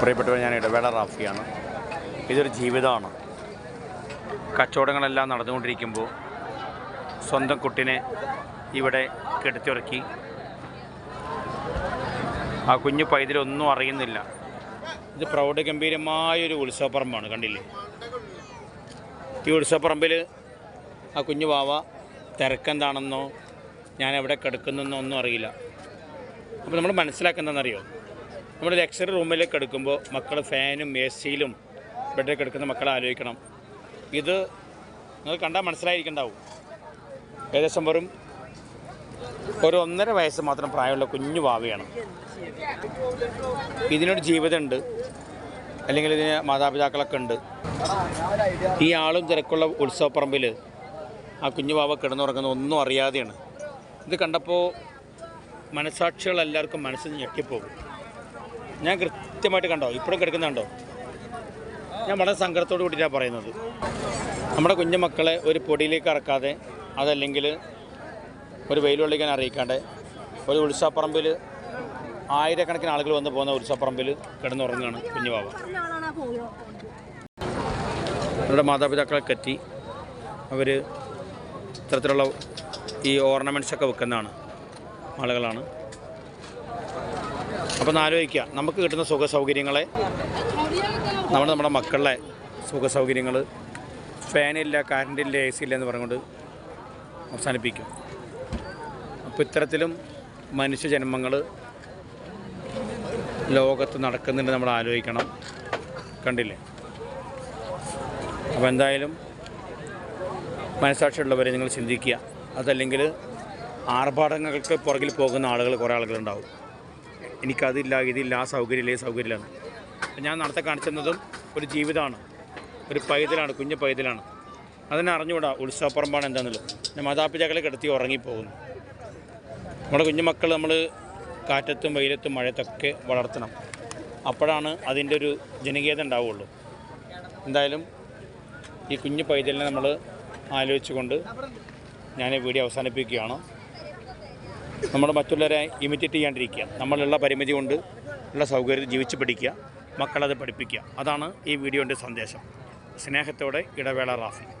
പ്രിയപ്പെട്ടവർ ഞാൻ ഇടവേള റാഫിയാണ്. ഇതൊരു ജീവിതമാണ്. കച്ചവടങ്ങളെല്ലാം നടന്നുകൊണ്ടിരിക്കുമ്പോൾ സ്വന്തം കുട്ടിനെ ഇവിടെ കെടുത്തിറക്കി. ആ കുഞ്ഞു പൈതലൊന്നും അറിയുന്നില്ല. ഇത് പ്രൗഢഗംഭീരമായൊരു ഉത്സവപ്പറമ്പാണ് കണ്ടില്ലേ? ഈ ഉത്സവപ്പറമ്പിൽ ആ കുഞ്ഞു വാവ തിരക്കെന്താണെന്നോ ഞാൻ എവിടെ കിടക്കുന്നെന്നോ ഒന്നും അറിയില്ല. അപ്പോൾ നമ്മൾ മനസ്സിലാക്കുന്നതെന്നറിയോ? നമ്മൾ ലക്ഷറി റൂമിലേക്ക് എടുക്കുമ്പോൾ മക്കൾ ഫാനും എ സിയിലും ബെഡിലേക്ക് എടുക്കുന്ന മക്കളെ ആലോചിക്കണം. ഇത് നിങ്ങൾ കണ്ടാൽ മനസ്സിലായിരിക്കണ്ടാവും. ഏകദേശം വെറും ഒരു ഒന്നര വയസ്സ് മാത്രം പ്രായമുള്ള കുഞ്ഞു വാവയാണ്. ഇതിനൊരു ജീവിതമുണ്ട്. അല്ലെങ്കിൽ ഇതിന് മാതാപിതാക്കളൊക്കെ ഉണ്ട്. ഈ ആളും തിരക്കുള്ള ഉത്സവപ്പറമ്പിൽ ആ കുഞ്ഞു വാവ കിടന്നുറങ്ങുന്ന ഒന്നും അറിയാതെയാണ്. ഇത് കണ്ടപ്പോൾ മനസാക്ഷികൾ എല്ലാവർക്കും മനസ്സിൽ ഞെട്ടിപ്പോകും. ഞാൻ കൃത്യമായിട്ട് കണ്ടോ? ഇപ്പോഴും കിടക്കുന്നുണ്ടോ ഞാൻ വളരെ സങ്കടത്തോട് കൂട്ടിയിട്ടാണ് പറയുന്നത്. നമ്മുടെ കുഞ്ഞു മക്കളെ ഒരു പൊടിയിലേക്ക് ഇറക്കാതെ അതല്ലെങ്കിൽ ഒരു വെയിൽ കൊള്ളിക്കാൻ അറിയിക്കാണ്ട് ഒരു ഉത്സവപ്പറമ്പിൽ ആയിരക്കണക്കിന് ആളുകൾ വന്ന് പോകുന്ന ഉത്സവപ്പറമ്പിൽ കിടന്നുറങ്ങുകയാണ് കുഞ്ഞുവാവ നമ്മുടെ മാതാപിതാക്കളെ കറ്റി അവർ ഇത്തരത്തിലുള്ള ഈ ഓർണമെന്റ്സൊക്കെ വെക്കുന്നതാണ് ആളുകളാണ്. അപ്പോൾ ആലോചിക്കുക. നമുക്ക് കിട്ടുന്ന സുഖ സൗകര്യങ്ങളെ നമ്മൾ നമ്മുടെ മക്കളുടെ സുഖ സൗകര്യങ്ങൾ ഫാനില്ല കറണ്ടില്ല എ സി ഇല്ല എന്ന് പറഞ്ഞുകൊണ്ട് അവസാനിപ്പിക്കും. അപ്പോൾ ഇത്തരത്തിലും മനുഷ്യജന്മങ്ങൾ ലോകത്ത് നടക്കുന്നുണ്ട് നമ്മൾ ആലോചിക്കണം. കണ്ടില്ലേ? അപ്പോൾ എന്തായാലും മനസ്സാക്ഷിയുള്ളവരെ നിങ്ങൾ ചിന്തിക്കുക. അതല്ലെങ്കിൽ ആർഭാടങ്ങൾക്ക് പുറകിൽ പോകുന്ന ആളുകൾ കുറേ ആളുകളുണ്ടാവും. എനിക്കതില്ല ഇതില്ല ആ സൗകര്യമില്ല ഈ അപ്പം ഞാൻ നടത്തെ കാണിച്ചതും ഒരു ജീവിതമാണ്. ഒരു പൈതലാണ് കുഞ്ഞു പൈതലാണ്. അതിനെ അറിഞ്ഞുകൂടാ ഉത്സവപ്പറമ്പാണ് എന്താണെന്നുള്ളത് മാതാപിതാക്കളെ കിടത്തി ഉറങ്ങിപ്പോകുന്നു. നമ്മുടെ കുഞ്ഞുമക്കൾ നമ്മൾ കാറ്റത്തും വെയിലത്തും മഴയത്തൊക്കെ വളർത്തണം. അപ്പോഴാണ് അതിന്റെ ഒരു ജനകീയത ഉണ്ടാവുള്ളൂ. എന്തായാലും ഈ കുഞ്ഞു പൈതലിനെ നമ്മൾ ആലോചിച്ചുകൊണ്ട് ഞാൻ ഈ വീഡിയോ അവസാനിപ്പിക്കുകയാണ്. നമ്മൾ മറ്റുള്ളവരെ ഇമിറ്റേറ്റ് ചെയ്യാണ്ടിരിക്കുക. നമ്മളുള്ള പരിമിതി കൊണ്ട് ഉള്ള സൗകര്യം ജീവിച്ച് പഠിക്കുക. മക്കളത് പഠിപ്പിക്കുക. അതാണ് ഈ വീഡിയോന്റെ സന്ദേശം. സ്നേഹത്തോടെ ഇടവേള റാഫി.